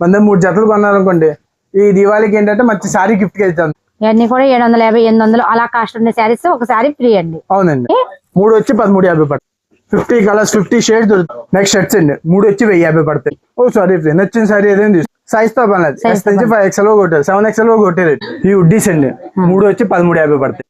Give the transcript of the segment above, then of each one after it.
వంద మూడు జతలు కొన్నారనుకోండి ఈ దివాళీకి ఏంటంటే మంచి సారీ గిఫ్ట్కి వెళ్తాను ఇవన్నీ కూడా ఏడు వందల యాభై ఎనిమిది వందలు అలా కాస్ట్ ఉండే శారీస్ ఒక శారీ ఫ్రీ అండి. అవునండి. మూడు వచ్చి పదమూడు యాభై పడతాయి. ఫిఫ్టీ కలర్స్ ఫిఫ్టీ షేడ్స్ దొరుకుతాయి. నెక్స్ట్ షర్ట్స్ అండి. మూడు వచ్చి వెయ్యి యాభై పడతాయి. ఓ సారీ నచ్చిన సారీ ఏదైనా తీసుకో. సైజ్తో పని నుంచి ఫైవ్ ఎక్స్ఎల్ కొట్టారు సెవెన్ ఎక్స్ఎల్ కొట్టే రేట్ ఈ ఉడ్డీస్ అండి. మూడు వచ్చి పదమూడు యాభై పడతాయి.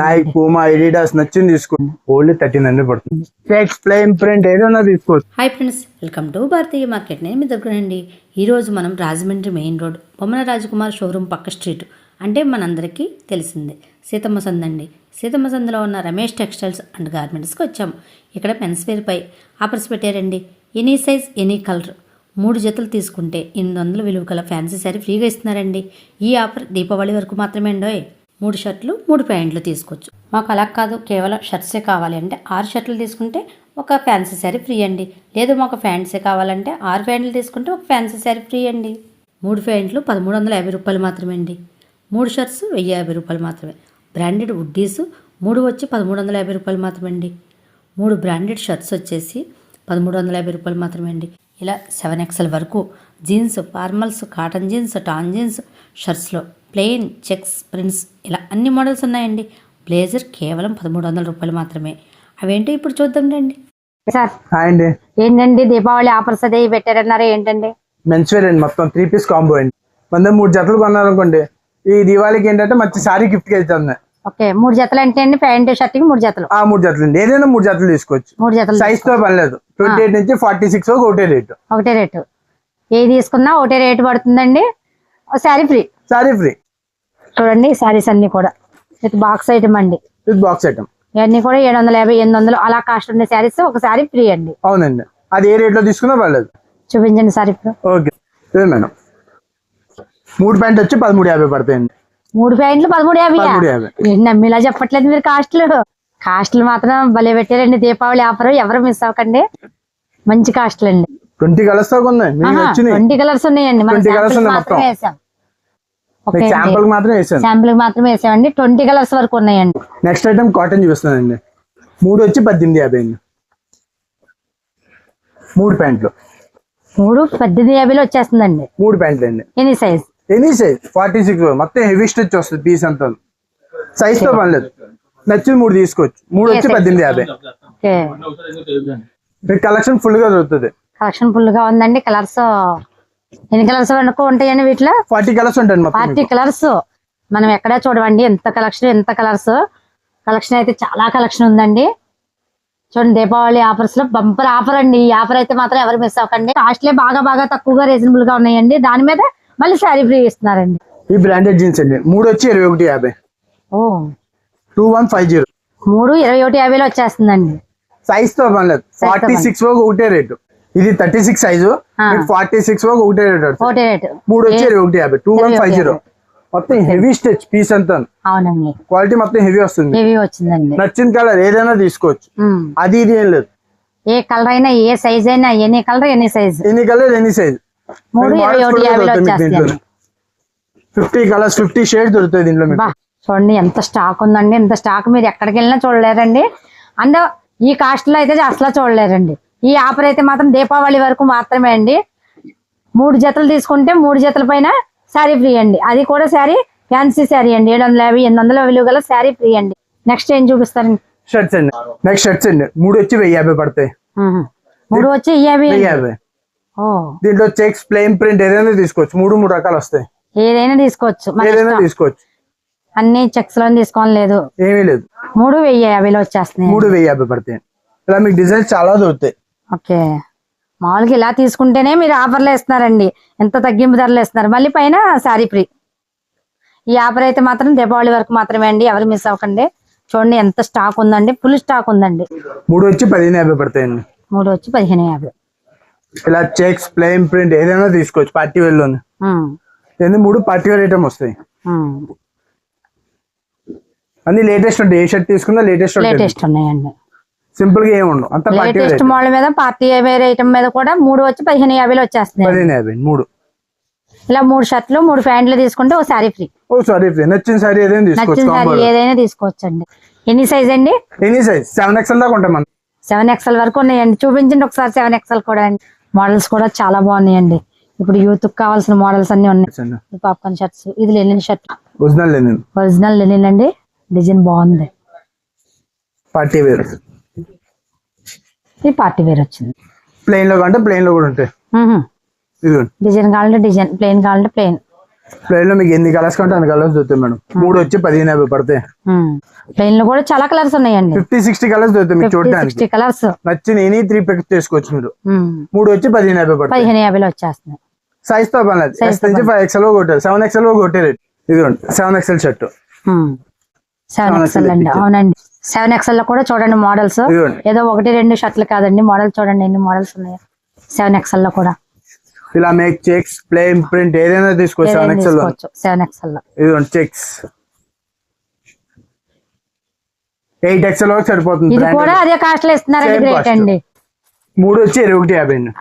నైక్ పూమా ఎడిడాస్ నచ్చింది తీసుకోండి ఓన్లీ థర్టీన్ హండ్రెడ్ పడుతుంది. చెక్స్ ప్లేన్ ప్రింట్ ఏదైనా తీసుకోవచ్చు. Hi friends welcome to Bharatiya market నేను మీ దగ్గరండి ఈరోజు మనం Rajahmundry main road Bommana Rajkumar showroom పక్క స్ట్రీట్ అంటే మనందరికీ తెలిసిందే. సీతమ్మ సంద అండి సీతమ్మ సందులో ఉన్న రమేష్ టెక్స్టైల్స్ అండ్ గార్మెంట్స్కి వచ్చాము ఇక్కడ పెన్స్ వేర్పై ఆఫర్స్ పెట్టారండి. ఎనీ సైజ్ ఎనీ కలర్ మూడు జతలు తీసుకుంటే ఎనిమిది వందల విలువ గల ఫ్యాన్సీ శారీ ఫ్రీగా ఇస్తున్నారండి. ఈ ఆఫర్ దీపావళి వరకు మాత్రమే అండోయ్ మూడు షర్ట్లు మూడు ప్యాంట్లు తీసుకోవచ్చు. మాకు అలా కాదు కేవలం షర్ట్సే కావాలి అంటే ఆరు షర్ట్లు తీసుకుంటే ఒక ఫ్యాన్సీ శారీ ఫ్రీ అండి. లేదు మాకు ఫ్యాన్సీ కావాలంటే ఆరు ప్యాంట్లు తీసుకుంటే ఒక ఫ్యాన్సీ శారీ ఫ్రీ అండి. మూడు ప్యాంట్లు పదమూడు వందల యాభై రూపాయలు మాత్రమే అండి మూడు షర్ట్స్ వెయ్యి యాభై రూపాయలు మాత్రమే. బ్రాండెడ్ వుడ్డీస్ మూడు వచ్చి పదమూడు వందల యాభై రూపాయలు మాత్రమే అండి మూడు బ్రాండెడ్ షర్ట్స్ వచ్చేసి పదమూడు వందల యాభై రూపాయలు మాత్రమే అండి ఇలా సెవెన్ ఎక్స్ఎల్ వరకు jeans formals cotton jeans tan jeans షర్ట్స్లో plain checks prints ఇలా అన్ని మోడల్స్ ఉన్నాయండి. బ్లేజర్ కేవలం పదమూడు వందల రూపాయలు మాత్రమే. అవేంటో ఇప్పుడు చూద్దాం రండి. సార్ హాయ్ అండి. ఏంటండి దీపావళి ఆఫర్స్ అదే పెట్టారన్నారు ఏంటండి? మెన్స్ వేర్ అండి మొత్తం త్రీ పీస్ కాంబో అండి. వంద మూడు జతలు కొన్నారనుకోండి ఈ దివాళీకి ఏంటంటే మంచి సారీ గిఫ్ట్కి వెళ్తాను ఓకే మూడు జతలు అంటే అండి ప్యాంట్ షర్ట్కి మూడు జతలు. ఆ మూడు జతలు అండి. ఏదైనా మూడు జతలు తీసుకోవచ్చు. మూడు జతలు సైజ్తో పని లేదు ట్వంటీ ఎయిట్ నుంచి ఫార్టీ సిక్స్ ఒకటే రేట్. ఒకటే రేటు. ఏది తీసుకున్నా ఒకటే రేటు పడుతుందండి. శారీ ఫ్రీ. సారీ ఫ్రీ చూడండి శారీస్ అన్ని కూడా. విత్ బాక్స్ ఐటమ్ అండి. విత్ బాక్స్ ఐటమ్ ఇవన్నీ కూడా ఏడు వందల యాభై ఎనిమిది వందలు అలా కాస్ట్ ఉండే శారీస్ ఒక శారీ ఫ్రీ అండి. అవునండి. అది ఏ రేట్లో తీసుకున్నా పర్లేదు. చూపించండి సార్ ఇప్పుడు. ఓకే. మేడం. మూడు ప్యాంట్ వచ్చి పదమూడు యాభై పడతాయండి. మూడు ప్యాంట్లు పదమూడు యాభై నమ్మిలా చెప్పట్లేదు మీరు కాస్ట్లు కాస్ట్లు మాత్రం భలే పెట్టారండి. దీపావళి ఆఫర్ ఎవరు మిస్ అవ్వకండి. మంచి కాస్ట్లు అండి ట్వంటీ కలర్స్ ట్వంటీ కలర్స్ ఉన్నాయండి. మనం 20 colours శాంపుల్ ఉన్నాయి మాత్రమే మొత్తం. శాంపుల్ మాత్రం వేసాను. శాంపుల్ మాత్రమే వేసామండి. ట్వంటీ కలర్స్ వరకు ఉన్నాయండి. నెక్స్ట్ ఐటమ్ కాటన్ చూపిస్తున్నానండి మూడు వచ్చి పద్దెనిమిది యాభై అండి. మూడు ప్యాంట్లు. మూడు పద్దెనిమిది యాభైలో వచ్చేస్తుందండి. మూడు ప్యాంట్లు అండి. Any size. Any size. Forty six మొత్తం హెవీ స్టిచ్ వస్తుంది పీస్ అంతా. సైజ్తో పని లేదు నచ్చింది మూడు తీసుకోవచ్చు. మూడు వచ్చి పద్దెనిమిది యాభై. మీకు కలెక్షన్ ఫుల్గా దొరుకుతుంది. కలెక్షన్ ఫుల్గా ఉందండి. కలర్స్ ఎన్ని కలర్స్ వరకు ఉంటాయండి వీటిలో? ఫార్టీ కలర్స్ ఉంటాయి పార్టీ కలర్స్. మనం ఎక్కడా చూడవండి ఎంత కలెక్షన్ ఎంత కలర్స్. కలెక్షన్ అయితే చాలా కలెక్షన్ ఉందండి. చూడండి దీపావళి ఆఫర్స్లో బంపర్ ఆఫర్ అండి. ఈ ఆఫర్ అయితే మాత్రం ఎవరు మిస్ అవ్వకండి. కాస్ట్లే బాగా బాగా తక్కువగా రీజనబుల్గా ఉన్నాయండి. దాని మీద మళ్ళీ శారీ ఫ్రీ ఇస్తున్నారండి. ఈ బ్రాండెడ్ జీన్స్ అండి. మూడు వచ్చి ఇరవై ఒకటి యాభై. ఓ. Two one five zero. మూడు ఇరవై ఒకటి యాభైలో వచ్చేస్తుందండి. సైజ్తో పని లేదు. ఫార్టీ. సిక్స్ ఒకటే రేటు. ఇది thirty six size. Forty six ఒకటే రేట్ మూడు వచ్చి ఒకటి యాభై. టూ వన్ ఫైవ్ జీరో మొత్తం హెవీ స్టిచ్ పీస్ అంతా. అవునండి. క్వాలిటీ మొత్తం హెవీ వస్తుంది. హెవీ వచ్చిందండి. నచ్చిన కలర్ ఏదైనా తీసుకోవచ్చు. అది ఇది ఏం లేదు. ఏ కలర్ అయినా ఏ సైజ్ అయినా ఎనీ కలర్ ఎనీ సైజ్ ఎన్ని కలర్ ఎన్ని size fifty colours fifty shades దొరుకుతాయి దీంట్లో చూడండి ఎంత స్టాక్ ఉందండి. ఎంత స్టాక్ మీరు ఎక్కడికి వెళ్ళినా చూడలేరండి. అండ్ ఈ కాస్ట్లో అయితే అసలు చూడలేరండి. ఈ ఆఫర్ అయితే మాత్రం దీపావళి వరకు మాత్రమే అండి. మూడు జతలు తీసుకుంటే మూడు జతల పైన శారీ ఫ్రీ అండి. అది కూడా శారీ ఫ్యాన్సీ శారీ అండి. ఏడు వందల యాభై ఎనిమిది వందల విలువ గల శారీ ఫ్రీ అండి. నెక్స్ట్ ఏం చూపిస్తారండి షర్ట్స్ అండి. నెక్స్ట్ షర్ట్స్ అండి. మూడు వచ్చి వెయ్యి యాభై పడతాయి. మూడు వచ్చి యాభై యాభై. దీంట్లో చెక్స్ ప్లెయిన్ ప్రింట్ ఏదైనా తీసుకోవచ్చు. మూడు మూడు రకాలు వస్తాయి. ఏదైనా తీసుకోవచ్చు. ఏదైనా. తీసుకోవచ్చు. అన్ని చెక్స్లో తీసుకోవాలి లేదు. ఏమీ లేదు. మూడు వెయ్యి యాభైలో వచ్చేస్తున్నాయి. మూడు వెయ్యి యాభై పడతాయి. ఇలా మీకు డిజైన్స్ చాలా దొరుకుతాయి. ఓకే. మామూలుగా ఇలా తీసుకుంటేనే మీరు ఆఫర్లు ఇస్తున్నారండి ఎంత తగ్గింపు ధరలు ఇస్తున్నారు మళ్ళీ పైన శారీ ఫ్రీ. ఈ ఆఫర్ అయితే మాత్రం దీపావళి వరకు మాత్రమే అండి. ఎవరు మిస్ అవ్వకండి. చూడండి ఎంత స్టాక్ ఉందండి. ఫుల్ స్టాక్ ఉందండి. మూడు వచ్చి పదిహేను యాభై పడతాయండి. మూడు వచ్చి పదిహేను యాభై. ఇలా చెక్స్ ప్లెయిన్ ప్రింట్ ఏదైనా తీసుకోవచ్చు. పార్టీ వేర్లోనే మూడు పార్టీ వేర్ ఐటమ్ వస్తాయి. అన్ని లేటెస్ట్ ఉంటాయి. ఏ షర్ట్ తీసుకున్నా లేటెస్ట్ లేటెస్ట్ ఉన్నాయండి. సింపుల్గా ఏమి ఉండవు. అంత లేటెస్ట్ మోడల్ మీద పార్టీ వేర్ ఐటమ్ మీద కూడా మూడు వచ్చి పదిహేను యాభైలో వచ్చేస్తున్నాయి. పదిహేను యాభై మూడు. ఇలా మూడు షర్ట్లు మూడు ప్యాంట్లు తీసుకుంటే ఒక శారీ ఫ్రీ. ఓ సారీ నచ్చిన సారీ ఏదైనా తీసుకోవచ్చు నచ్చిన ఏదైనా తీసుకోవచ్చండి. ఎన్ని సైజ్ అండి? ఎనీ సైజ్ సెవెన్ ఎక్స్ఎల్ దాకా ఉంటాయి మన. సెవెన్ ఎక్స్ఎల్ వరకు ఉన్నాయండి. చూపించండి ఒకసారి సెవెన్ ఎక్స్ఎల్ కూడా అండి. మోడల్స్ కూడా చాలా బాగున్నాయండి. ఇప్పుడు యూత్ కావాల్సిన మోడల్స్ అన్ని ఉన్నాయి. పాప్కార్న్ షర్ట్స్ ఇది linen shirt original linen original linen అండి. డిజైన్ బాగుంది. పార్టీ వేర్ ఇది పార్టీ వేర్ వచ్చింది. ప్లెయిన్లో కంటే ప్లెయిన్లో కూడా ఉంటాయి ఇది డిజైన్ కావాలంటే డిజైన్ ప్లెయిన్ కావాలంటే ప్లెయిన్ ప్లెయిన్లో మీకు ఎన్ని కలర్స్ కంటే అన్ని కలర్స్ దొరుకుతాయి మేడం. మూడు వచ్చి పదిహేను యాభై పడతాయి. ప్లెయిన్లో కూడా చాలా కలర్స్ ఉన్నాయండి. ఫిఫ్టీ సిక్స్టీ కలర్స్ దొరుకుతాయి మీకు చూడడానికి కలర్స్ నచ్చిన ఎనీ త్రీ పిక్ చేసుకోవచ్చు మీరు. మూడు వచ్చి పదిహేను యాభై పడతాయి. పదిహేను యాభైలో వచ్చేస్తున్నాయి. సైజ్తో పని లేదు. తో నుంచి ఫైవ్ ఎక్స్ఎల్ కొట్టారు సెవెన్ ఎక్స్ఎల్ కొట్టే రేట్ ఇదిగోండి. Seven XL shirt. Seven XL అండి. అవునండి. సెవెన్ ఎక్స్ఎల్లో కూడా చూడండి మోడల్స్. ఏదో ఒకటి రెండు షర్ట్లు కాదండి. మోడల్ చూడండి ఎన్ని మోడల్స్ ఉన్నాయి. సెవెన్ ఎక్స్ఎల్లో కూడా. ఇలా మేక్ చెక్స్ ప్లేన్ ప్రింట్ ఏదైనా తీసుకోవచ్చు సెవెన్ ఎక్స్ఎల్ సెవెన్ ఎక్స్ఎల్లో. ఇదిగోండి చెక్స్ ఎయిట్ ఎక్స్ఎల్ వరకు సరిపోతుంది ఇది. కూడా అదే కాస్ట్లో ఇస్తున్నారండి గ్రేట్. అండి. మూడు వచ్చి ఇరవై ఒకటి యాభై అండి.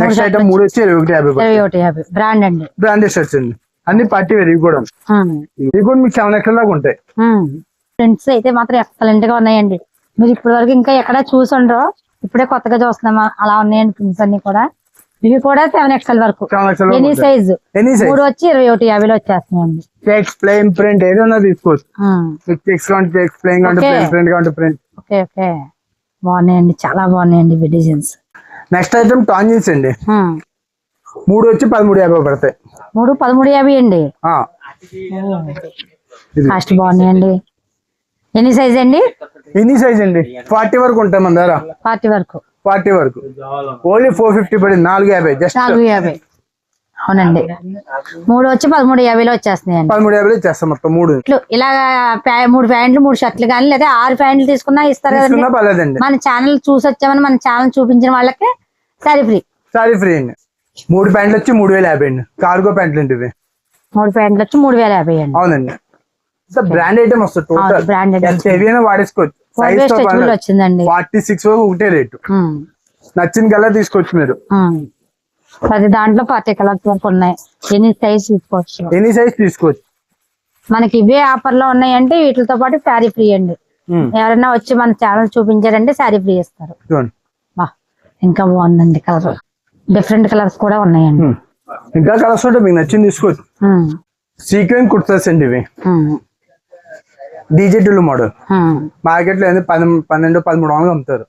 నెక్స్ట్ ఐటమ్ మూడు వచ్చి ఇరవై ఒకటి యాభై ఇరవై ఒకటి యాభై. బ్రాండ్ అండి. బ్రాండెడ్ షర్ట్స్ అండి. అన్ని పార్టీ వేర్ ఇవి కూడా. ఇవి కూడా మీకు సెవెన్ ఎక్స్ఎల్ దాకా ఉంటాయి. ప్రింట్స్ అయితే మాత్రం ఎక్సలెంట్గా ఉన్నాయండి. మీరు ఇప్పటి వరకు ఇంకా ఎక్కడ చూసుండ్రో ఇప్పుడే కొత్తగా చూస్తున్నామా? అలా ఉన్నాయండి ప్రింట్స్ అన్ని కూడా. ఇవి కూడా సెవెన్ ఎక్స్ఎల్ వరకు. ఎనీ సైజ్ మూడు వచ్చి ఇరవై ఒకటి యాభైలో వచ్చేస్తున్నాయండి. చెక్స్ ప్రింట్ ఏదైనా తీసుకోవచ్చు. Checks checks print okay. Okay బాగున్నాయండి. చాలా బాగున్నాయండి ఇవి డిజైన్స్ నెక్స్ట్ ఐటమ్ టాంజిన్స్ అండి. మూడు వచ్చి పదమూడు యాభై పడతాయి. మూడు పదమూడు యాభై అండి. కాస్ట్ బాగున్నాయండి. ఎన్ని సైజ్ అండి? ఎనీ సైజ్ అండి? ఫార్టీ వరకు ఉంటాయి మన దగ్గర. పార్టీ వరకు. ఫార్టీ వరకు. ఓన్లీ ఫోర్ ఫిఫ్టీ పడింది. నాలుగు యాభై జస్ట్ నాలుగు యాభై. అవునండి. మూడు వచ్చి పదమూడు యాభైలో వచ్చేస్తున్నాయండి. పదమూడు యాభై ఇచ్చేస్తాం మొత్తం మూడు. ఇట్లు ఇలా మూడు ప్యాంట్లు మూడు షర్ట్లు కానీ లేదా ఆరు ప్యాంట్లు తీసుకున్నా ఇస్తారు కదండి. మన ఛానల్ చూసి వచ్చామని మన ఛానల్ చూపించిన వాళ్ళకి సారీ ఫ్రీ సారీ ఫ్రీ అండి. మూడు ప్యాంట్లు వచ్చి మూడు వేల యాభై అండి. కార్గో ప్యాంట్లు అండి ఇవి. మూడు ప్యాంట్లు వచ్చి మూడు వేల యాభై అండి. అవునండి. బ్రాండ్ ఐటమ్ వస్తుంది టోటల్ branded ఎంత వాడేసుకోవచ్చు. సైజ్ వచ్చిందండి? ఫార్టీ సిక్స్ వరకు ఒకటే రేటు. ఉమ్, నచ్చిన కలర్ తీసుకోవచ్చు మీరు. ఉమ్. ప్రతి దాంట్లో పార్టీ కలర్స్ వరకు ఉన్నాయి. ఎన్ని సైజ్ తీసుకోవచ్చు? ఎనీ సైజ్ తీసుకోవచ్చు? మనకి ఇవే ఆఫర్లో ఉన్నాయంటే వీటితో పాటు శారీ ఫ్రీ అండి. ఉమ్, ఎవరైనా వచ్చి మన ఛానల్ చూపించారంటే శారీ ఫ్రీ ఇస్తారు ఇంకా బాగుందండి కలర్ డిఫరెంట్ కలర్స్ కూడా ఉన్నాయండి. ఇంకా కలర్స్ ఉంటే మీకు నచ్చింది తీసుకోవచ్చు. ఉమ్, సీక్వెన్ కుర్తాస్ అండి ఇవి. Um, DJ tool model. మార్కెట్లో పది పన్నెండు పదమూడు వందలు అమ్ముతారు.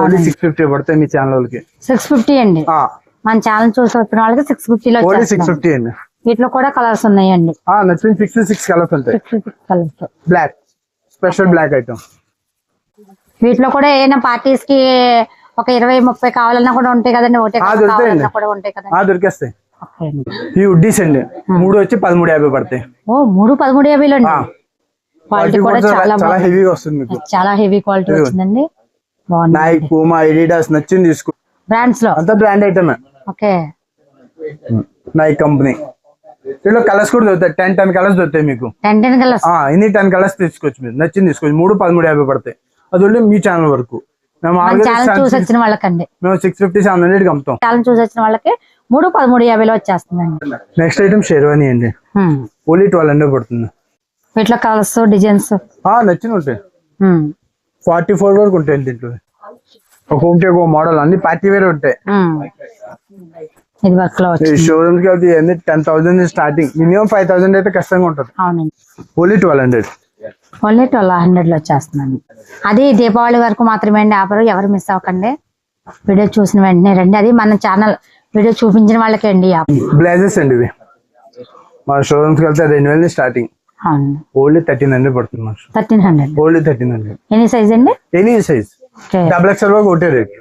ఓన్లీ సిక్స్ ఫిఫ్టీ పడతాయి మీ ఛానల్ వాళ్ళకి సిక్స్ ఫిఫ్టీ అండి మన ఛానల్ చూసి వచ్చిన వాళ్ళకి సిక్స్ ఫిఫ్టీలో ఓన్లీ సిక్స్ ఫిఫ్టీ అండి. వీటిలో కూడా కలర్స్ ఉన్నాయండి. ఆ, నచ్చిన సిక్స్ సిక్స్ కలర్స్ ఉంటాయి. బ్లాక్ స్పెషల్ బ్లాక్ ఐటమ్ వీటిలో కూడా ఏమైనా పార్టీస్కి ఒక ఇరవై ముప్పై కావాలన్నా కూడా ఉంటాయి కదండి. ఒకటే కూడా ఉంటాయి దొరికేస్తాయి. ఈ ఉడ్డీస్ అండి. మూడు వచ్చి పదమూడు యాభై పడతాయి. ఓ మూడు పదమూడు యాభైలో క్వాలిటీ కూడా చాలా చాలా హెవీగా వస్తుంది మీకు. చాలా హెవీ క్వాలిటీ. వచ్చిందండి. బాగుంది. నైక్ పూమా ఎడిడాస్ నచ్చింది తీసుకో బ్రాండ్స్లో? అంతా బ్రాండ్ ఐటమే ఓకే. నైక్ కంపెనీ దీంట్లో కలర్స్ కూడా దొరుకుతాయి. టెన్ టెన్ కలర్స్ దొరుకుతాయి మీకు. టెన్ టెన్ కలర్స్ ఎన్ని టెన్ కలర్స్ తీసుకోవచ్చు మీరు. నచ్చింది తీసుకోవచ్చు మూడు పదమూడు యాభై పడతాయి. అది only మీ ఛానల్ వరకు. మేము చూసి వచ్చిన వాళ్ళకండి. మేము సిక్స్ ఫిఫ్టీ సెవెన్ హండ్రెడ్ అమ్ముతాం. ఛానల్ చూసి వచ్చిన వాళ్ళకి మూడు పదమూడు యాభైలో వచ్చేస్తుందండి. నెక్స్ట్ ఐటమ్ షేర్వాణి అండి. ఓన్లీ ట్వెల్వ్ హండ్రెడ్ పడుతుంది. వీటిలో కలర్స్ డిజైన్స్ నచ్చిన ఉంటాయి. ఫార్టీ ఫోర్ వరకు ఉంటాయి దీంట్లో. ఒక్కొక్కటి ఒక మోడల్ అన్ని పార్టీ వేరే ఉంటాయి. ఇది వర్క్లో ఈ వచ్చింది. షోరూమ్స్కి అన్ని ten thousand starting minimum five thousand అయితే కష్టంగా ఉంటుంది. అవునండి. Only twelve hundred only twelve హండ్రెడ్లో వచ్చేస్తుందండి. అది దీపావళి వరకు మాత్రమే అండి ఆఫర్. ఎవరు మిస్ అవ్వకండి. వీడియో చూసిన వెంటనే రండి. అది మన ఛానల్ వీడియో చూపించిన వాళ్ళకే అండి బ్లేజెస్ అండి ఇవి. మన షోరూమ్స్ వెళ్తే రెండు వేల స్టార్టింగ్ అవును. ఓన్లీ థర్టీన్ హండ్రెడ్ పడుతుంది thirteen hundred. Only thirteen hundred. Any size అండి? Any size okay. Double XL వరకు ఒకటే రేట్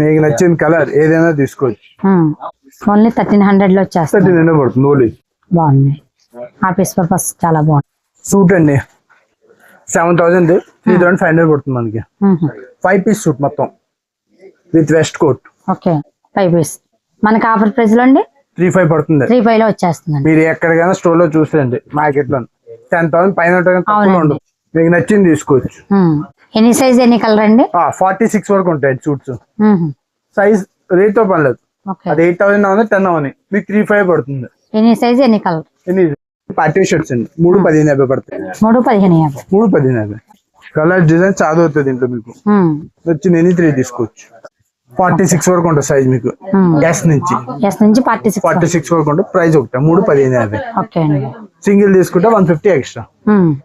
మీకు నచ్చిన కలర్ ఏదైనా తీసుకోవచ్చు. ఓన్లీ థర్టీన్ హండ్రెడ్లో థర్టీన్ హండ్రెడ్ పడుతుంది ఓన్లీ. బాగుంది. ఆఫీస్ పర్పస్ చాలా బాగుంది. సూట్ అండి. Seven thousand three thousand five hundred పడుతుంది మనకి. ఫైవ్ పీస్ సూట్ మొత్తం. With waistcoat okay. Five piece మనకి ఆఫర్ ప్రైస్లో అండి? త్రీ ఫైవ్ పడుతుంది. త్రీ ఫైవ్లో వచ్చేస్తుందండి. మీరు ఎక్కడికైనా స్టోర్లో చూసేయండి మార్కెట్లో టెన్ థౌసండ్ పైన. ఉండదు. మీకు నచ్చింది తీసుకోవచ్చు. ఉమ్. ఎనీ సైజ్ ఎన్ని కలర్ అండి? ఫార్టీ సిక్స్ వరకు ఉంటాయి సూట్స్. సైజ్ రేట్తో పని లేదు. అది ఎయిట్ థౌసండ్ అవుతుంది టెన్ అవని మీకు త్రీ ఫైవ్ పడుతుంది. ఎనీ సైజ్ ఎన్ని కలర్ ఎన్ని పార్టీ షర్ట్స్ అండి. మూడు పదిహేను యాభై పడతాయి. మూడు పదిహేను యాభై. మూడు పదిహేను యాభై. కలర్ డిజైన్ చాలా అవుతుంది దీంట్లో మీకు. నచ్చింది ఎన్ని త్రీ తీసుకోవచ్చు. ఫార్టీ సిక్స్ వరకు ఉంటుంది సైజ్ మీకు. ఎస్ నుంచి. ఎస్ నుంచి ఫార్టీ సిక్స్ ఫార్టీ సిక్స్ వరకు ఉంటుంది. ప్రైస్ ఒకటి. మూడు పదిహేను యాభై. సింగిల్ తీసుకుంటే వన్ ఫిఫ్టీ ఎక్స్ట్రా. ఉమ్.